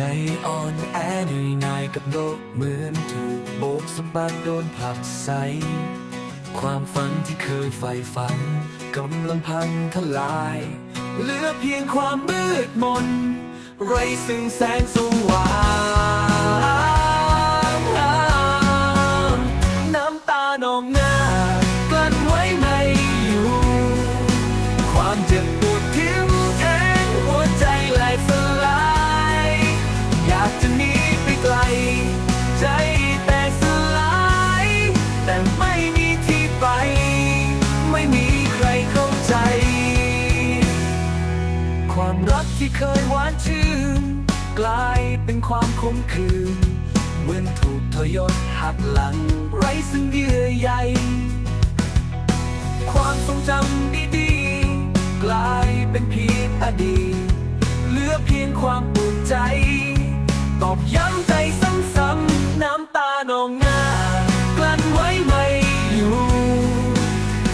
ใจอ่อนแอเหนื่อยหน่ายกับโลกเหมือนถูกโบกสะบัดโดนผลักไส ความฝันที่เคยใฝ่ฝันกำลังพังทลาย เหลือเพียงความมืดมน ไรซึ่งแสงสว่างน้ำตานองหน้ากลั้นไว้ไม่อยู่ ความเจ็บ รักที่เคยหวานชื่น กลายเป็นความขมขื่นเหมือนถูกทยศหักหลัง ไร้ซึ่งเยื่อใยความทรงจำดีๆ กลายเป็นเพียงอดีตเหลือเพียงความปวดใจ ตอบย้ำใจซ้ำๆน้ำตานองหน้ากลั้นไว้ไม่อยู่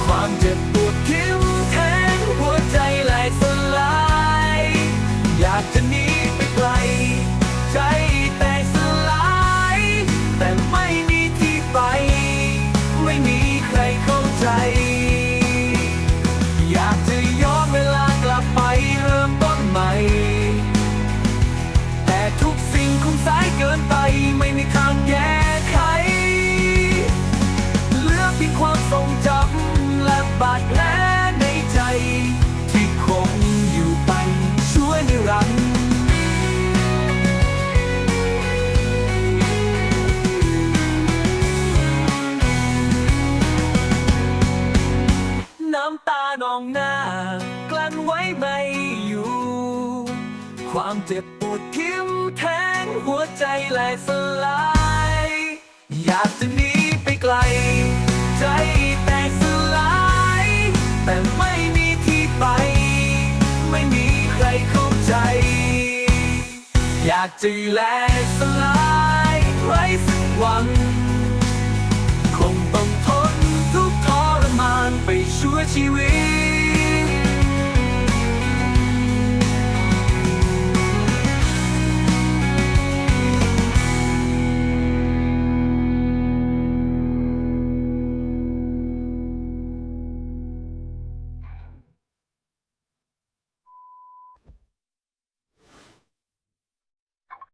ความเจ็บ องหน้ากลั้นไว้ไม่อยู่ ความเจ็บปวดทิ่มแทงหัวใจแหลกสลาย อยากจะหนีไปไกล ใจแตกสลาย แต่ไม่มีที่ไป ไม่มีใครเข้าใจ อยากจะแหลกสลายไร้สักหวังคงต้องทนทุกทรมานไปชั่วชีวิต